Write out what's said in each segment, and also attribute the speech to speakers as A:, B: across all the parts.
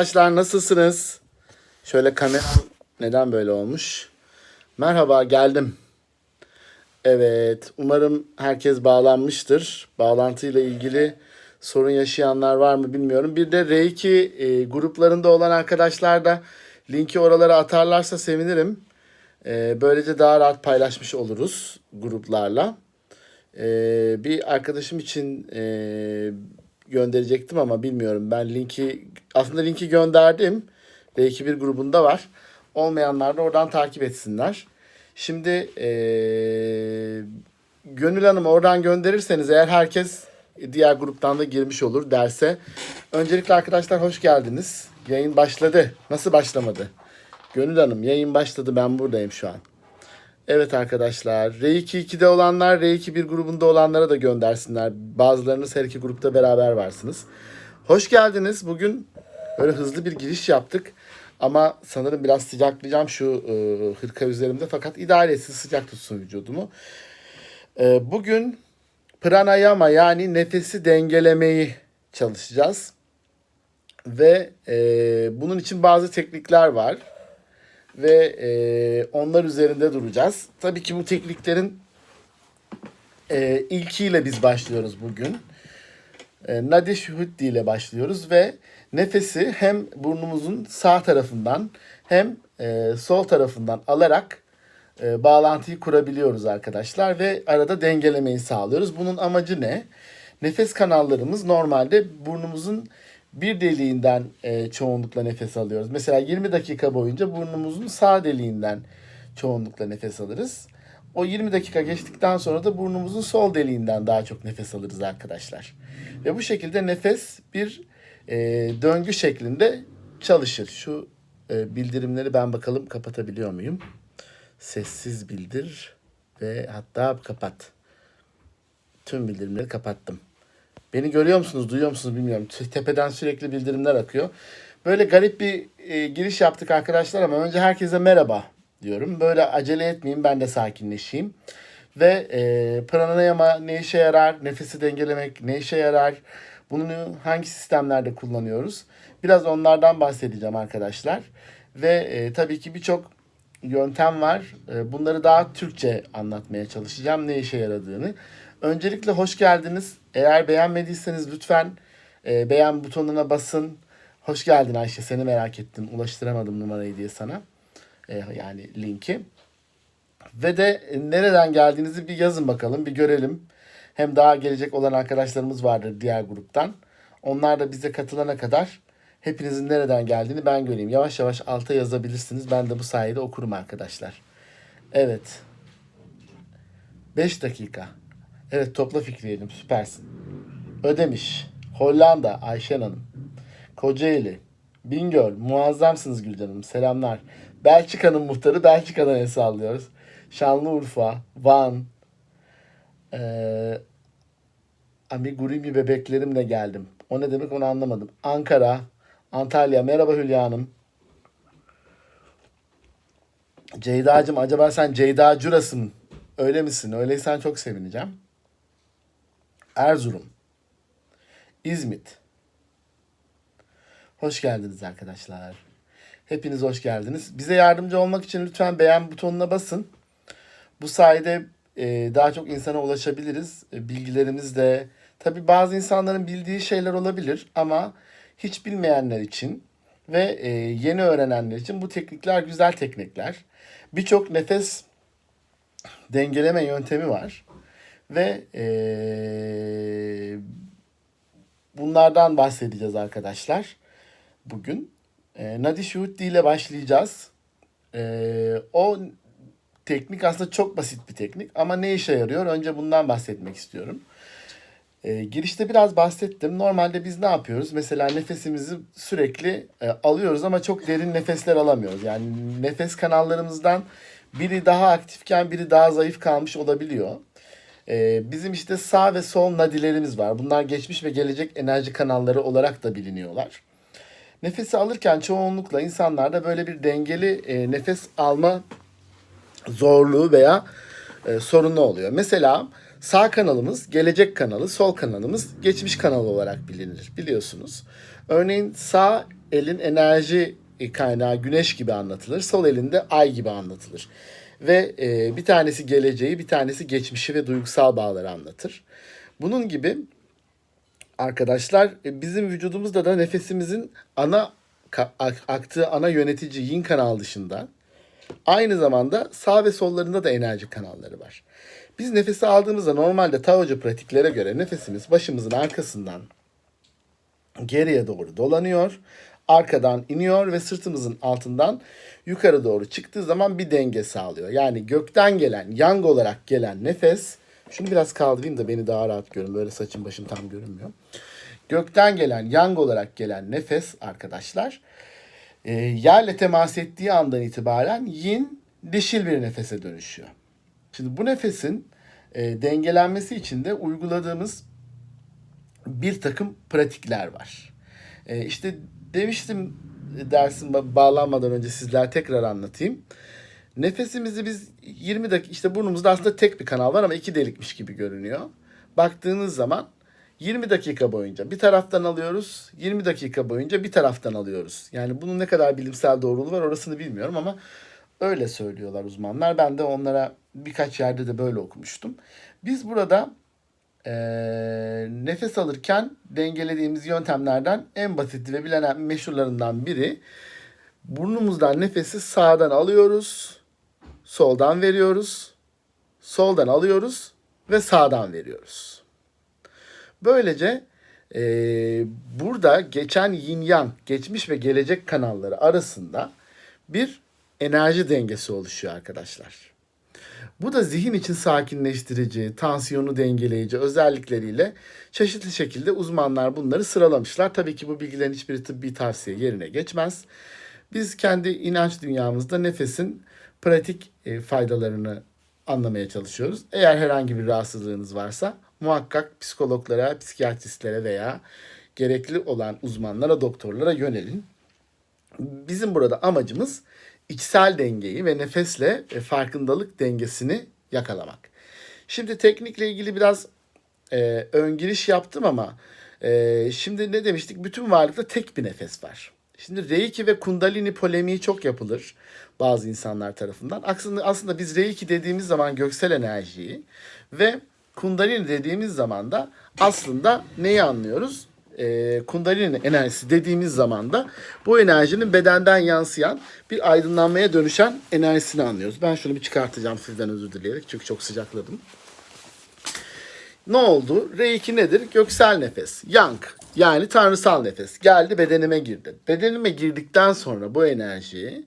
A: Arkadaşlar nasılsınız? Şöyle kamera neden böyle olmuş? Merhaba geldim. Evet umarım herkes bağlanmıştır. Bağlantıyla ilgili sorun yaşayanlar var mı bilmiyorum. Bir de R2 e, gruplarında olan arkadaşlar da linki oralara atarlarsa sevinirim. E, böylece daha rahat paylaşmış oluruz gruplarla. E, bir arkadaşım için e, gönderecektim ama bilmiyorum. Ben linki aslında linki gönderdim. R2 bir grubunda var. Olmayanlar da oradan takip etsinler. Şimdi eee Gönül Hanım oradan gönderirseniz eğer herkes diğer gruptan da girmiş olur derse. Öncelikle arkadaşlar hoş geldiniz. Yayın başladı. Nasıl başlamadı? Gönül Hanım yayın başladı ben buradayım şu an. Evet arkadaşlar R2 2'de olanlar R2 bir grubunda olanlara da göndersinler. Bazılarınız her iki grupta beraber varsınız. Hoş geldiniz. Bugün böyle hızlı bir giriş yaptık. Ama sanırım biraz sıcaklayacağım şu e, hırka üzerimde. Fakat idare etsin sıcak tutsun vücudumu. E, bugün pranayama yani nefesi dengelemeyi çalışacağız. Ve e, bunun için bazı teknikler var. Ve e, onlar üzerinde duracağız. Tabii ki bu tekniklerin e, ilkiyle biz başlıyoruz bugün. E, Nadi Şuhuddi ile başlıyoruz ve nefesi hem burnumuzun sağ tarafından hem e, sol tarafından alarak e, bağlantıyı kurabiliyoruz arkadaşlar ve arada dengelemeyi sağlıyoruz. Bunun amacı ne? Nefes kanallarımız normalde burnumuzun bir deliğinden e, çoğunlukla nefes alıyoruz. Mesela 20 dakika boyunca burnumuzun sağ deliğinden çoğunlukla nefes alırız. O 20 dakika geçtikten sonra da burnumuzun sol deliğinden daha çok nefes alırız arkadaşlar. Ve bu şekilde nefes bir e, döngü şeklinde çalışır. Şu e, bildirimleri ben bakalım kapatabiliyor muyum? Sessiz bildir ve hatta kapat. Tüm bildirimleri kapattım. Beni görüyor musunuz, duyuyor musunuz bilmiyorum. Te- Tepeden sürekli bildirimler akıyor. Böyle garip bir e, giriş yaptık arkadaşlar ama önce herkese merhaba diyorum. Böyle acele etmeyeyim, ben de sakinleşeyim. Ve e, pranayama ne işe yarar, nefesi dengelemek ne işe yarar, bunu hangi sistemlerde kullanıyoruz? Biraz onlardan bahsedeceğim arkadaşlar. Ve e, tabii ki birçok yöntem var. E, bunları daha Türkçe anlatmaya çalışacağım ne işe yaradığını. Öncelikle hoş geldiniz. Eğer beğenmediyseniz lütfen e, beğen butonuna basın. Hoş geldin Ayşe seni merak ettim. Ulaştıramadım numarayı diye sana. E, yani linki. Ve de nereden geldiğinizi bir yazın bakalım, bir görelim. Hem daha gelecek olan arkadaşlarımız vardır diğer gruptan. Onlar da bize katılana kadar hepinizin nereden geldiğini ben göreyim. Yavaş yavaş alta yazabilirsiniz. Ben de bu sayede okurum arkadaşlar. Evet. 5 dakika. Evet topla Fikriye'cim süpersin. Ödemiş. Hollanda Ayşen Hanım. Kocaeli. Bingöl. Muazzamsınız Gülcan Hanım. Selamlar. Belçika'nın muhtarı Belçika'dan el sallıyoruz. Şanlıurfa. Van. Ee, amigurumi bebeklerimle geldim. O ne demek onu anlamadım. Ankara. Antalya. Merhaba Hülya Hanım. Ceyda'cığım acaba sen Ceyda Curas'ın öyle misin? Öyleysen çok sevineceğim. Erzurum. İzmit. Hoş geldiniz arkadaşlar. Hepiniz hoş geldiniz. Bize yardımcı olmak için lütfen beğen butonuna basın. Bu sayede e, daha çok insana ulaşabiliriz. E, bilgilerimiz de tabii bazı insanların bildiği şeyler olabilir ama hiç bilmeyenler için ve e, yeni öğrenenler için bu teknikler güzel teknikler. Birçok nefes dengeleme yöntemi var ve e, bunlardan bahsedeceğiz arkadaşlar bugün. E, Nadi Şuhuddi ile başlayacağız. E, o teknik aslında çok basit bir teknik ama ne işe yarıyor? Önce bundan bahsetmek istiyorum. E, girişte biraz bahsettim. Normalde biz ne yapıyoruz? Mesela nefesimizi sürekli e, alıyoruz ama çok derin nefesler alamıyoruz. Yani nefes kanallarımızdan biri daha aktifken biri daha zayıf kalmış olabiliyor. E, bizim işte sağ ve sol nadilerimiz var. Bunlar geçmiş ve gelecek enerji kanalları olarak da biliniyorlar. Nefesi alırken çoğunlukla insanlarda böyle bir dengeli e, nefes alma zorluğu veya e, sorunu oluyor. Mesela sağ kanalımız gelecek kanalı, sol kanalımız geçmiş kanal olarak bilinir biliyorsunuz. Örneğin sağ elin enerji kaynağı güneş gibi anlatılır. Sol elinde ay gibi anlatılır. Ve e, bir tanesi geleceği, bir tanesi geçmişi ve duygusal bağları anlatır. Bunun gibi arkadaşlar e, bizim vücudumuzda da nefesimizin ana aktığı ana yönetici yin kanal dışında aynı zamanda sağ ve sollarında da enerji kanalları var. Biz nefesi aldığımızda normalde Taocu pratiklere göre nefesimiz başımızın arkasından geriye doğru dolanıyor. Arkadan iniyor ve sırtımızın altından yukarı doğru çıktığı zaman bir denge sağlıyor. Yani gökten gelen, yang olarak gelen nefes, şunu biraz kaldırayım da beni daha rahat görün. Böyle saçım başım tam görünmüyor. Gökten gelen, yang olarak gelen nefes arkadaşlar, e, yerle temas ettiği andan itibaren yin, dişil bir nefese dönüşüyor. Şimdi bu nefesin e, dengelenmesi için de uyguladığımız bir takım pratikler var. E, işte demiştim dersin ba- bağlanmadan önce sizler tekrar anlatayım. Nefesimizi biz 20 dakika işte burnumuzda aslında tek bir kanal var ama iki delikmiş gibi görünüyor. Baktığınız zaman 20 dakika boyunca bir taraftan alıyoruz, 20 dakika boyunca bir taraftan alıyoruz. Yani bunun ne kadar bilimsel doğruluğu var orasını bilmiyorum ama öyle söylüyorlar uzmanlar. Ben de onlara birkaç yerde de böyle okumuştum. Biz burada eee, nefes alırken dengelediğimiz yöntemlerden en basit ve bilinen meşhurlarından biri burnumuzdan nefesi sağdan alıyoruz, soldan veriyoruz, soldan alıyoruz ve sağdan veriyoruz. Böylece eee, burada geçen yin yang, geçmiş ve gelecek kanalları arasında bir enerji dengesi oluşuyor arkadaşlar. Bu da zihin için sakinleştirici, tansiyonu dengeleyici özellikleriyle çeşitli şekilde uzmanlar bunları sıralamışlar. Tabii ki bu bilgilerin hiçbiri tıbbi tavsiye yerine geçmez. Biz kendi inanç dünyamızda nefesin pratik e, faydalarını anlamaya çalışıyoruz. Eğer herhangi bir rahatsızlığınız varsa muhakkak psikologlara, psikiyatristlere veya gerekli olan uzmanlara, doktorlara yönelin. Bizim burada amacımız içsel dengeyi ve nefesle e, farkındalık dengesini yakalamak. Şimdi teknikle ilgili biraz e, ön giriş yaptım ama e, şimdi ne demiştik? Bütün varlıkta tek bir nefes var. Şimdi Reiki ve Kundalini polemiği çok yapılır bazı insanlar tarafından. Aslında, aslında biz Reiki dediğimiz zaman göksel enerjiyi ve Kundalini dediğimiz zaman da aslında neyi anlıyoruz? E, kundalini enerjisi dediğimiz zaman da bu enerjinin bedenden yansıyan bir aydınlanmaya dönüşen enerjisini anlıyoruz. Ben şunu bir çıkartacağım sizden özür dileyerek çünkü çok sıcakladım. Ne oldu? R2 nedir? Göksel nefes. Yang yani tanrısal nefes. Geldi bedenime girdi. Bedenime girdikten sonra bu enerji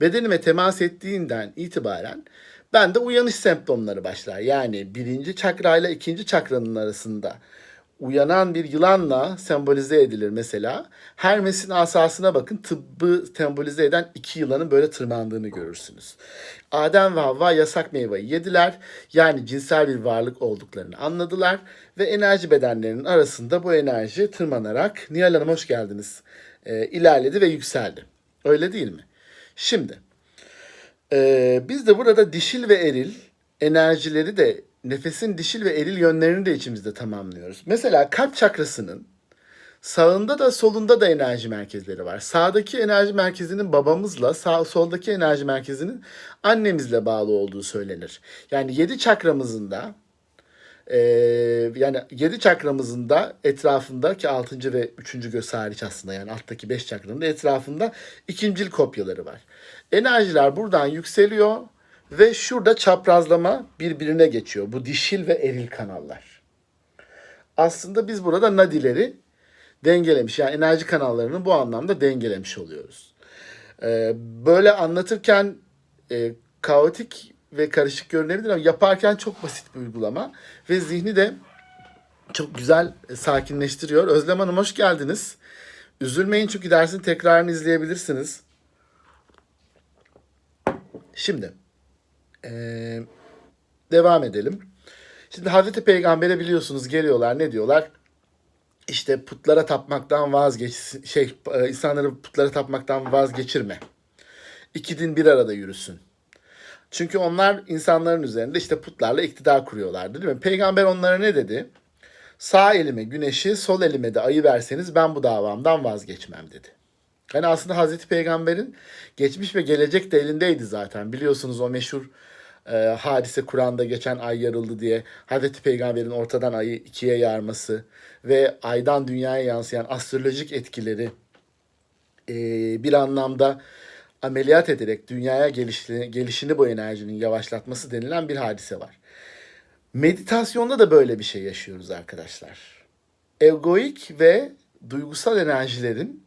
A: bedenime temas ettiğinden itibaren bende uyanış semptomları başlar. Yani birinci çakrayla ikinci çakranın arasında uyanan bir yılanla sembolize edilir mesela. Hermes'in asasına bakın tıbbı sembolize eden iki yılanın böyle tırmandığını görürsünüz. Adem ve Havva yasak meyveyi yediler. Yani cinsel bir varlık olduklarını anladılar. Ve enerji bedenlerinin arasında bu enerji tırmanarak Nihal Hanım hoş geldiniz. e, ilerledi ve yükseldi. Öyle değil mi? Şimdi ee, biz de burada dişil ve eril enerjileri de nefesin dişil ve eril yönlerini de içimizde tamamlıyoruz. Mesela kalp çakrasının sağında da solunda da enerji merkezleri var. Sağdaki enerji merkezinin babamızla, sağ soldaki enerji merkezinin annemizle bağlı olduğu söylenir. Yani yedi çakramızın da ee, yani 7 çakramızın da etrafında ki 6. ve 3. göz hariç aslında yani alttaki 5 çakranın da etrafında ikincil kopyaları var. Enerjiler buradan yükseliyor ve şurada çaprazlama birbirine geçiyor. Bu dişil ve eril kanallar. Aslında biz burada nadileri dengelemiş yani enerji kanallarını bu anlamda dengelemiş oluyoruz. Ee, böyle anlatırken e, kaotik ve karışık görünebilir ama yaparken çok basit bir uygulama ve zihni de çok güzel e, sakinleştiriyor. Özlem Hanım hoş geldiniz. Üzülmeyin çünkü dersin tekrarını izleyebilirsiniz. Şimdi eee, devam edelim. Şimdi Hazreti Peygamber'e biliyorsunuz geliyorlar ne diyorlar? İşte putlara tapmaktan vazgeç şey e, insanları putlara tapmaktan vazgeçirme. İki din bir arada yürüsün. Çünkü onlar insanların üzerinde işte putlarla iktidar kuruyorlardı değil mi? Peygamber onlara ne dedi? Sağ elime güneşi, sol elime de ayı verseniz ben bu davamdan vazgeçmem dedi. Yani aslında Hazreti Peygamber'in geçmiş ve gelecek de elindeydi zaten. Biliyorsunuz o meşhur e, hadise Kur'an'da geçen ay yarıldı diye Hazreti Peygamber'in ortadan ayı ikiye yarması ve aydan dünyaya yansıyan astrolojik etkileri e, bir anlamda ameliyat ederek dünyaya gelişini, gelişini bu enerjinin yavaşlatması denilen bir hadise var. Meditasyonda da böyle bir şey yaşıyoruz arkadaşlar. Egoik ve duygusal enerjilerin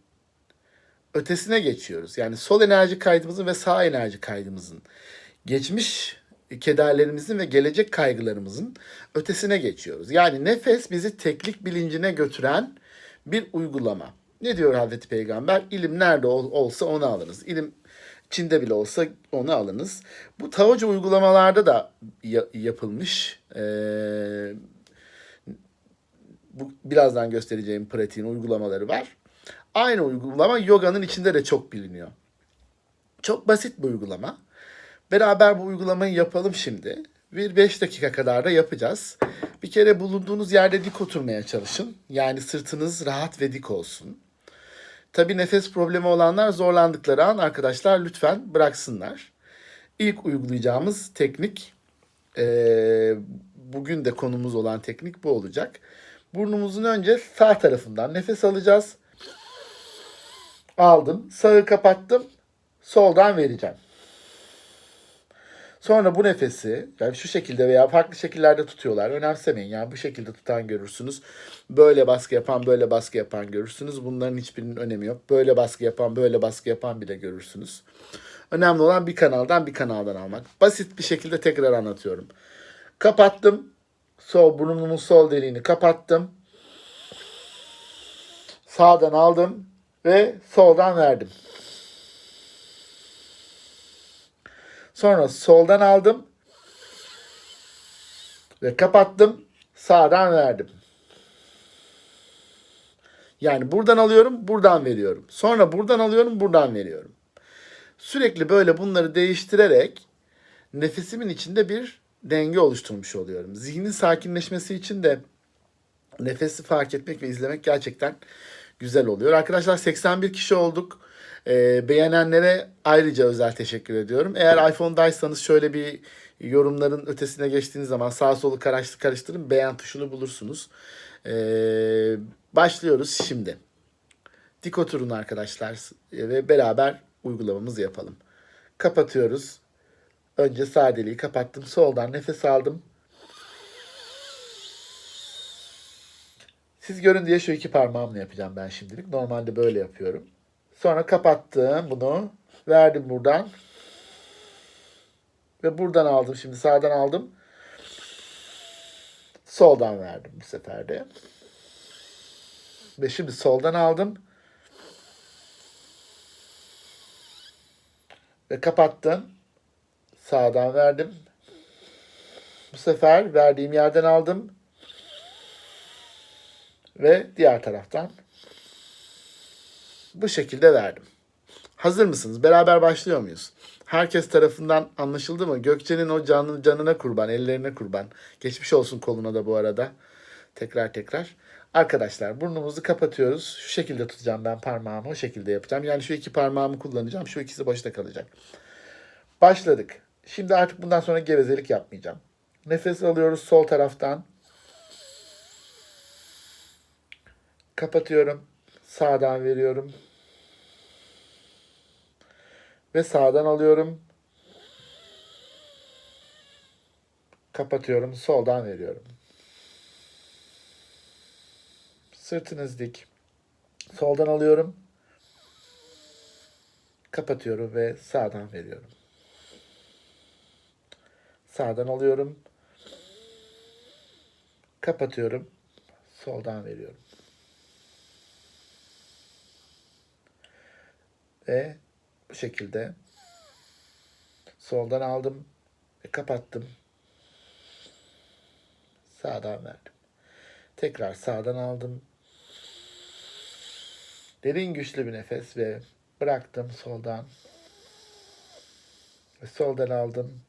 A: ötesine geçiyoruz. Yani sol enerji kaydımızın ve sağ enerji kaydımızın geçmiş kederlerimizin ve gelecek kaygılarımızın ötesine geçiyoruz. Yani nefes bizi teklik bilincine götüren bir uygulama. Ne diyor Hazreti Peygamber? İlim nerede ol, olsa onu alınız. İlim Çin'de bile olsa onu alınız. Bu Taocu uygulamalarda da ya, yapılmış. Ee, bu birazdan göstereceğim pratiğin uygulamaları var. Aynı uygulama yoganın içinde de çok biliniyor. Çok basit bir uygulama. Beraber bu uygulamayı yapalım şimdi. Bir 5 dakika kadar da yapacağız. Bir kere bulunduğunuz yerde dik oturmaya çalışın. Yani sırtınız rahat ve dik olsun. Tabi nefes problemi olanlar zorlandıkları an arkadaşlar lütfen bıraksınlar. İlk uygulayacağımız teknik, bugün de konumuz olan teknik bu olacak. Burnumuzun önce sağ tarafından nefes alacağız. Aldım, sağı kapattım, soldan vereceğim. Sonra bu nefesi yani şu şekilde veya farklı şekillerde tutuyorlar. Önemsemeyin yani bu şekilde tutan görürsünüz. Böyle baskı yapan, böyle baskı yapan görürsünüz. Bunların hiçbirinin önemi yok. Böyle baskı yapan, böyle baskı yapan bile görürsünüz. Önemli olan bir kanaldan bir kanaldan almak. Basit bir şekilde tekrar anlatıyorum. Kapattım. Sol burnumun sol deliğini kapattım. Sağdan aldım ve soldan verdim. Sonra soldan aldım ve kapattım. Sağdan verdim. Yani buradan alıyorum, buradan veriyorum. Sonra buradan alıyorum, buradan veriyorum. Sürekli böyle bunları değiştirerek nefesimin içinde bir denge oluşturmuş oluyorum. Zihnin sakinleşmesi için de nefesi fark etmek ve izlemek gerçekten güzel oluyor. Arkadaşlar 81 kişi olduk. E, beğenenlere ayrıca özel teşekkür ediyorum. Eğer iPhone'daysanız şöyle bir yorumların ötesine geçtiğiniz zaman sağ solu karıştır, karıştırın beğen tuşunu bulursunuz. E, başlıyoruz şimdi. Dik oturun arkadaşlar ve beraber uygulamamızı yapalım. Kapatıyoruz. Önce sağ deliği kapattım. Soldan nefes aldım. Siz görün diye şu iki parmağımla yapacağım ben şimdilik. Normalde böyle yapıyorum. Sonra kapattım bunu. Verdim buradan. Ve buradan aldım. Şimdi sağdan aldım. Soldan verdim bu sefer de. Ve şimdi soldan aldım. Ve kapattım. Sağdan verdim. Bu sefer verdiğim yerden aldım. Ve diğer taraftan bu şekilde verdim. Hazır mısınız? Beraber başlıyor muyuz? Herkes tarafından anlaşıldı mı? Gökçe'nin o canı, canına kurban, ellerine kurban. Geçmiş olsun koluna da bu arada. Tekrar tekrar. Arkadaşlar burnumuzu kapatıyoruz. Şu şekilde tutacağım ben parmağımı. O şekilde yapacağım. Yani şu iki parmağımı kullanacağım. Şu ikisi boşta kalacak. Başladık. Şimdi artık bundan sonra gevezelik yapmayacağım. Nefes alıyoruz sol taraftan. Kapatıyorum. Sağdan veriyorum. Ve sağdan alıyorum. Kapatıyorum. Soldan veriyorum. Sırtınız dik. Soldan alıyorum. Kapatıyorum ve sağdan veriyorum. Sağdan alıyorum. Kapatıyorum. Soldan veriyorum. Ve bu şekilde soldan aldım ve kapattım. Sağdan verdim. Tekrar sağdan aldım. Derin güçlü bir nefes ve bıraktım soldan. Ve soldan aldım.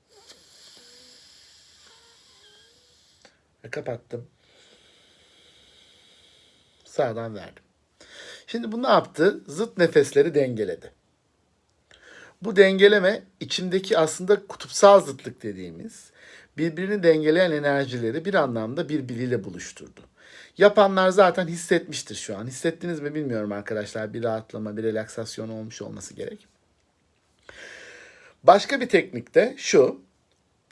A: Ve kapattım. Sağdan verdim. Şimdi bu ne yaptı? Zıt nefesleri dengeledi. Bu dengeleme içimdeki aslında kutupsal zıtlık dediğimiz birbirini dengeleyen enerjileri bir anlamda birbiriyle buluşturdu. Yapanlar zaten hissetmiştir şu an. Hissettiniz mi bilmiyorum arkadaşlar. Bir rahatlama, bir relaksasyon olmuş olması gerek. Başka bir teknik de şu.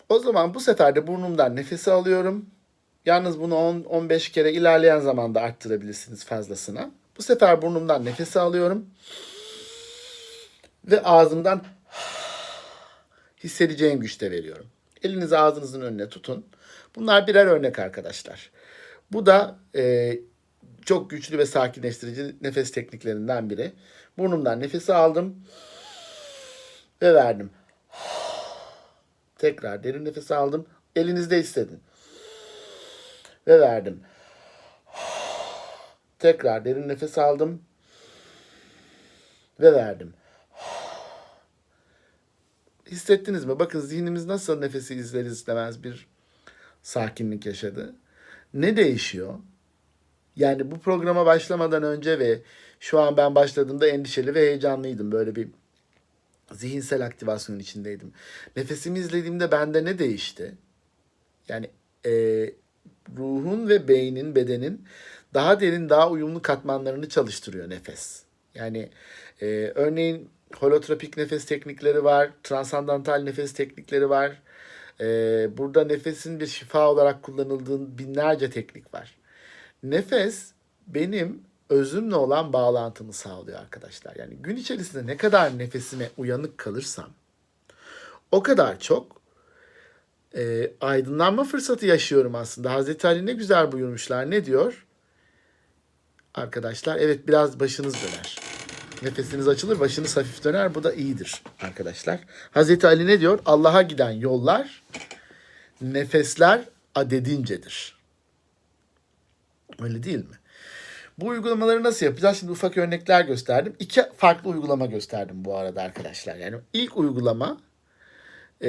A: O zaman bu sefer de burnumdan nefesi alıyorum. Yalnız bunu 10-15 kere ilerleyen zamanda arttırabilirsiniz fazlasına. Bu sefer burnumdan nefesi alıyorum. Ve ağzımdan hissedeceğim güçte veriyorum. Elinizi ağzınızın önüne tutun. Bunlar birer örnek arkadaşlar. Bu da e, çok güçlü ve sakinleştirici nefes tekniklerinden biri. Burnumdan nefesi aldım ve verdim. Tekrar derin nefes aldım. Elinizde hissedin. Ve verdim. Tekrar derin nefes aldım. Ve verdim. Hissettiniz mi? Bakın zihnimiz nasıl nefesi izler istemez bir sakinlik yaşadı. Ne değişiyor? Yani bu programa başlamadan önce ve şu an ben başladığımda endişeli ve heyecanlıydım. Böyle bir zihinsel aktivasyon içindeydim. Nefesimi izlediğimde bende ne değişti? Yani e, ruhun ve beynin, bedenin daha derin, daha uyumlu katmanlarını çalıştırıyor nefes. Yani e, örneğin holotropik nefes teknikleri var, transandantal nefes teknikleri var. E, burada nefesin bir şifa olarak kullanıldığı binlerce teknik var. Nefes benim özümle olan bağlantımı sağlıyor arkadaşlar. Yani gün içerisinde ne kadar nefesime uyanık kalırsam o kadar çok e, aydınlanma fırsatı yaşıyorum aslında. Hazreti Ali ne güzel buyurmuşlar. Ne diyor? Arkadaşlar evet biraz başınız döner. Nefesiniz açılır, başınız hafif döner. Bu da iyidir arkadaşlar. Hazreti Ali ne diyor? Allah'a giden yollar nefesler adedincedir. Öyle değil mi? Bu uygulamaları nasıl yapacağız? Şimdi ufak örnekler gösterdim. İki farklı uygulama gösterdim bu arada arkadaşlar. Yani ilk uygulama e,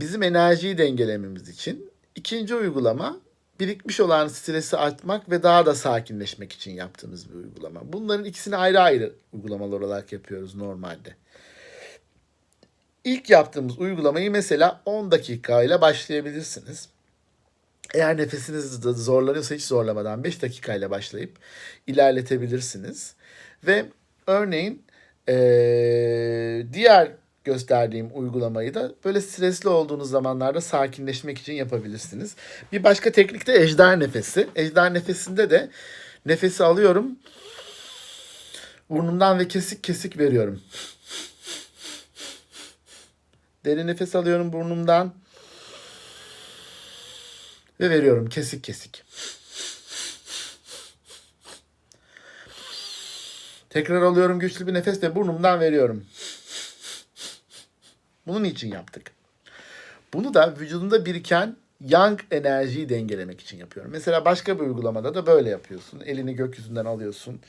A: bizim enerjiyi dengelememiz için. İkinci uygulama birikmiş olan stresi atmak ve daha da sakinleşmek için yaptığımız bir uygulama. Bunların ikisini ayrı ayrı uygulamalar olarak yapıyoruz normalde. İlk yaptığımız uygulamayı mesela 10 dakikayla başlayabilirsiniz. Eğer nefesiniz zorlanıyorsa hiç zorlamadan 5 dakikayla başlayıp ilerletebilirsiniz. Ve örneğin ee, diğer gösterdiğim uygulamayı da böyle stresli olduğunuz zamanlarda sakinleşmek için yapabilirsiniz. Bir başka teknik de ejder nefesi. Ejder nefesinde de nefesi alıyorum. Burnumdan ve kesik kesik veriyorum. Derin nefes alıyorum burnumdan ve veriyorum kesik kesik. Tekrar alıyorum güçlü bir nefes ve burnumdan veriyorum. Bunun için yaptık. Bunu da vücudunda biriken yang enerjiyi dengelemek için yapıyorum. Mesela başka bir uygulamada da böyle yapıyorsun. Elini gökyüzünden alıyorsun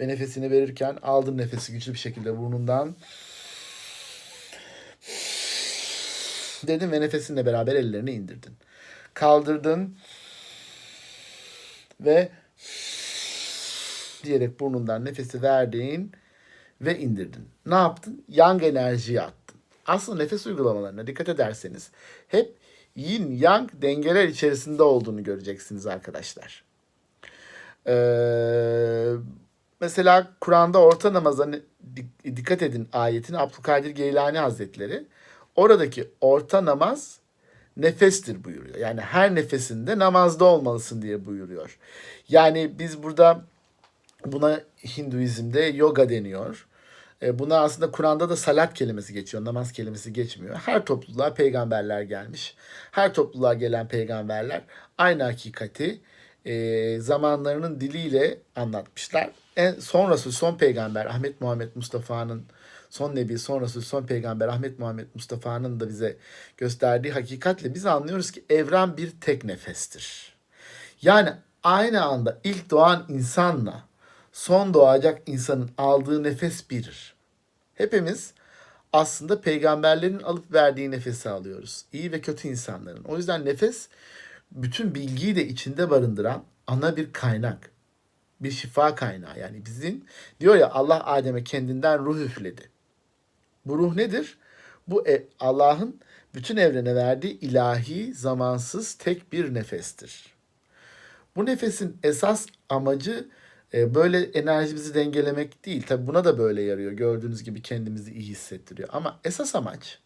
A: ve nefesini verirken aldın nefesi güçlü bir şekilde burnundan dedin ve nefesinle beraber ellerini indirdin. Kaldırdın ve diyerek burnundan nefesi verdin ve indirdin. Ne yaptın? Yang enerjiyi attın. Aslında nefes uygulamalarına dikkat ederseniz hep yin yang dengeler içerisinde olduğunu göreceksiniz arkadaşlar. Ee, mesela Kur'an'da orta namaza dikkat edin ayetini Abdülkadir Geylani Hazretleri oradaki orta namaz nefestir buyuruyor. Yani her nefesinde namazda olmalısın diye buyuruyor. Yani biz burada buna Hinduizm'de yoga deniyor. E, buna aslında Kur'an'da da salat kelimesi geçiyor. Namaz kelimesi geçmiyor. Her topluluğa peygamberler gelmiş. Her topluluğa gelen peygamberler aynı hakikati e, zamanlarının diliyle anlatmışlar. En sonrası son peygamber Ahmet Muhammed Mustafa'nın son nebi sonrası son peygamber Ahmet Muhammed Mustafa'nın da bize gösterdiği hakikatle biz anlıyoruz ki evren bir tek nefestir. Yani aynı anda ilk doğan insanla son doğacak insanın aldığı nefes birir. Hepimiz aslında peygamberlerin alıp verdiği nefesi alıyoruz. İyi ve kötü insanların. O yüzden nefes bütün bilgiyi de içinde barındıran ana bir kaynak. bir şifa kaynağı. Yani bizim diyor ya Allah Adem'e kendinden ruh üfledi. Bu ruh nedir? Bu e- Allah'ın bütün evrene verdiği ilahi, zamansız tek bir nefestir. Bu nefesin esas amacı e, böyle enerjimizi dengelemek değil. Tabi buna da böyle yarıyor. Gördüğünüz gibi kendimizi iyi hissettiriyor. Ama esas amaç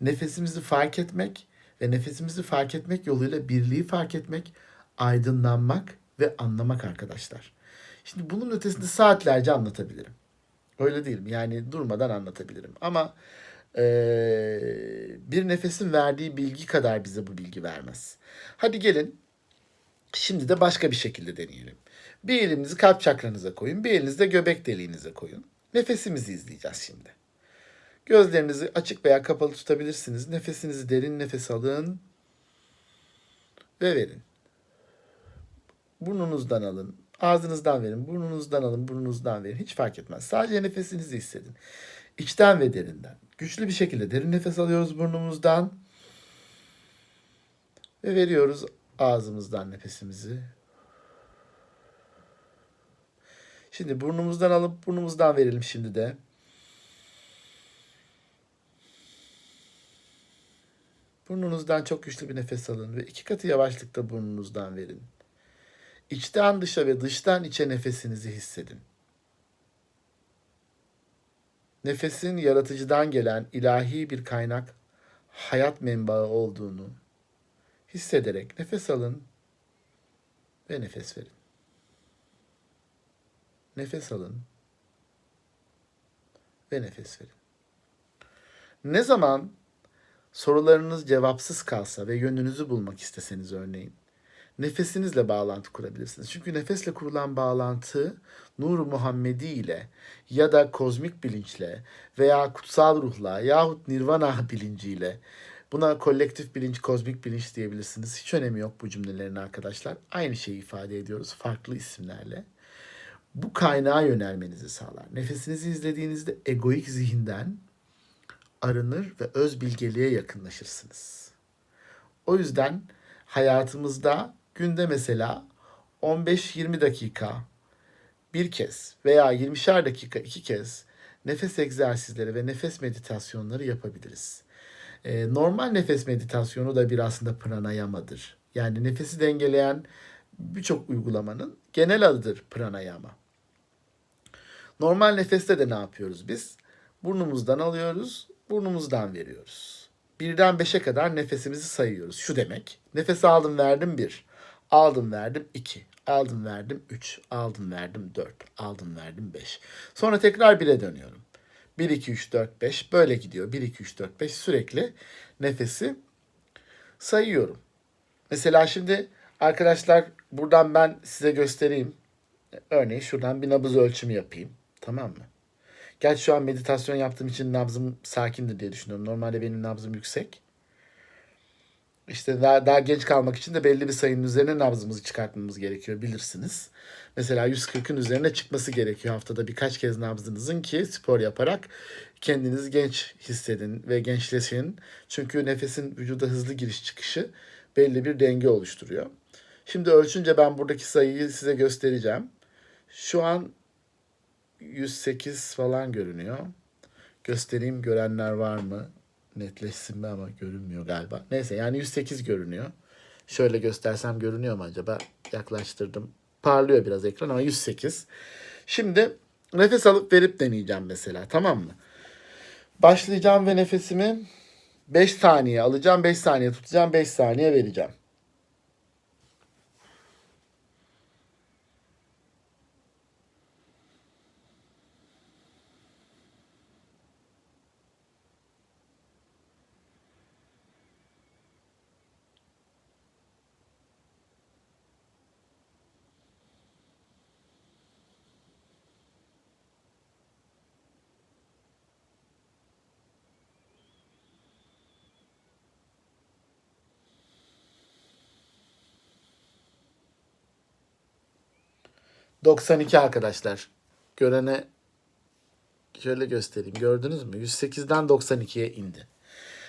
A: nefesimizi fark etmek ve nefesimizi fark etmek yoluyla birliği fark etmek, aydınlanmak ve anlamak arkadaşlar. Şimdi bunun ötesinde saatlerce anlatabilirim. Öyle değil mi? Yani durmadan anlatabilirim. Ama eee, bir nefesin verdiği bilgi kadar bize bu bilgi vermez. Hadi gelin Şimdi de başka bir şekilde deneyelim. Bir elinizi kalp çakranıza koyun, bir elinizi de göbek deliğinize koyun. Nefesimizi izleyeceğiz şimdi. Gözlerinizi açık veya kapalı tutabilirsiniz. Nefesinizi derin nefes alın ve verin. Burnunuzdan alın, ağzınızdan verin, burnunuzdan alın, burnunuzdan verin. Hiç fark etmez. Sadece nefesinizi hissedin. İçten ve derinden. Güçlü bir şekilde derin nefes alıyoruz burnumuzdan ve veriyoruz ağzımızdan nefesimizi. Şimdi burnumuzdan alıp burnumuzdan verelim şimdi de. Burnunuzdan çok güçlü bir nefes alın ve iki katı yavaşlıkta burnunuzdan verin. İçten dışa ve dıştan içe nefesinizi hissedin. Nefesin yaratıcıdan gelen ilahi bir kaynak, hayat menbaı olduğunu hissederek nefes alın ve nefes verin. Nefes alın ve nefes verin. Ne zaman sorularınız cevapsız kalsa ve yönünüzü bulmak isteseniz örneğin, nefesinizle bağlantı kurabilirsiniz. Çünkü nefesle kurulan bağlantı Nur-u Muhammedi ile ya da kozmik bilinçle veya kutsal ruhla yahut nirvana bilinciyle Buna kolektif bilinç, kozmik bilinç diyebilirsiniz. Hiç önemi yok bu cümlelerin arkadaşlar. Aynı şeyi ifade ediyoruz farklı isimlerle. Bu kaynağa yönelmenizi sağlar. Nefesinizi izlediğinizde egoik zihinden arınır ve öz bilgeliğe yakınlaşırsınız. O yüzden hayatımızda günde mesela 15-20 dakika bir kez veya 20'şer dakika iki kez nefes egzersizleri ve nefes meditasyonları yapabiliriz. E, normal nefes meditasyonu da bir aslında pranayamadır. Yani nefesi dengeleyen birçok uygulamanın genel adıdır pranayama. Normal nefeste de ne yapıyoruz biz? Burnumuzdan alıyoruz, burnumuzdan veriyoruz. Birden beşe kadar nefesimizi sayıyoruz. Şu demek. Nefes aldım verdim bir. Aldım verdim iki. Aldım verdim üç. Aldım verdim dört. Aldım verdim beş. Sonra tekrar bire dönüyorum. 1, 2, 3, 4, 5 böyle gidiyor. 1, 2, 3, 4, 5 sürekli nefesi sayıyorum. Mesela şimdi arkadaşlar buradan ben size göstereyim. Örneğin şuradan bir nabız ölçümü yapayım. Tamam mı? Gerçi şu an meditasyon yaptığım için nabzım sakindir diye düşünüyorum. Normalde benim nabzım yüksek. İşte daha, daha genç kalmak için de belli bir sayının üzerine nabzımızı çıkartmamız gerekiyor bilirsiniz. Mesela 140'ın üzerine çıkması gerekiyor haftada birkaç kez nabzınızın ki spor yaparak kendinizi genç hissedin ve gençleşin. Çünkü nefesin vücuda hızlı giriş çıkışı belli bir denge oluşturuyor. Şimdi ölçünce ben buradaki sayıyı size göstereceğim. Şu an 108 falan görünüyor. Göstereyim görenler var mı? Netleşsin mi ama görünmüyor galiba. Neyse yani 108 görünüyor. Şöyle göstersem görünüyor mu acaba? Yaklaştırdım. Parlıyor biraz ekran ama 108. Şimdi nefes alıp verip deneyeceğim mesela tamam mı? Başlayacağım ve nefesimi 5 saniye alacağım, 5 saniye tutacağım, 5 saniye vereceğim. ...92 arkadaşlar. Görene şöyle göstereyim. Gördünüz mü? 108'den 92'ye indi.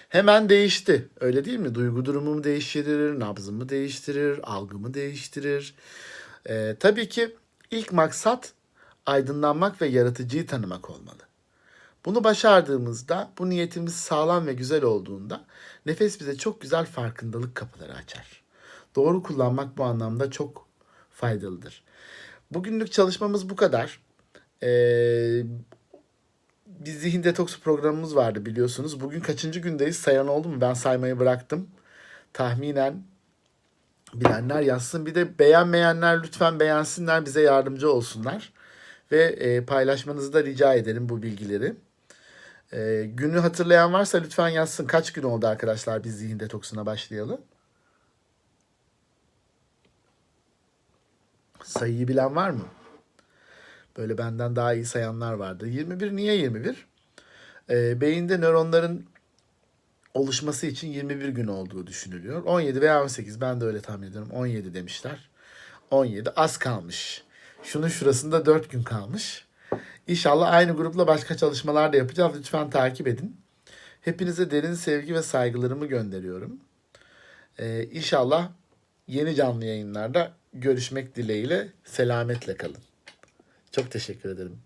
A: Hemen değişti. Öyle değil mi? Duygu durumumu değiştirir, nabzımı değiştirir, algımı değiştirir. Ee, tabii ki İlk maksat aydınlanmak ve yaratıcıyı tanımak olmalı. Bunu başardığımızda, bu niyetimiz sağlam ve güzel olduğunda nefes bize çok güzel farkındalık kapıları açar. Doğru kullanmak bu anlamda çok faydalıdır. Bugünlük çalışmamız bu kadar. Ee, bir zihin detoksu programımız vardı biliyorsunuz. Bugün kaçıncı gündeyiz sayan oldu mu? Ben saymayı bıraktım. Tahminen bilenler yazsın. Bir de beğenmeyenler lütfen beğensinler, bize yardımcı olsunlar. Ve e, paylaşmanızı da rica ederim bu bilgileri. E, günü hatırlayan varsa lütfen yazsın. Kaç gün oldu arkadaşlar biz zihin detoksuna başlayalı? Sayıyı bilen var mı? Böyle benden daha iyi sayanlar vardı. 21 niye 21? E, beyinde nöronların oluşması için 21 gün olduğu düşünülüyor. 17 veya 18 ben de öyle tahmin ediyorum. 17 demişler. 17 az kalmış. Şunun şurasında 4 gün kalmış. İnşallah aynı grupla başka çalışmalar da yapacağız. Lütfen takip edin. Hepinize derin sevgi ve saygılarımı gönderiyorum. Ee, inşallah yeni canlı yayınlarda görüşmek dileğiyle selametle kalın. Çok teşekkür ederim.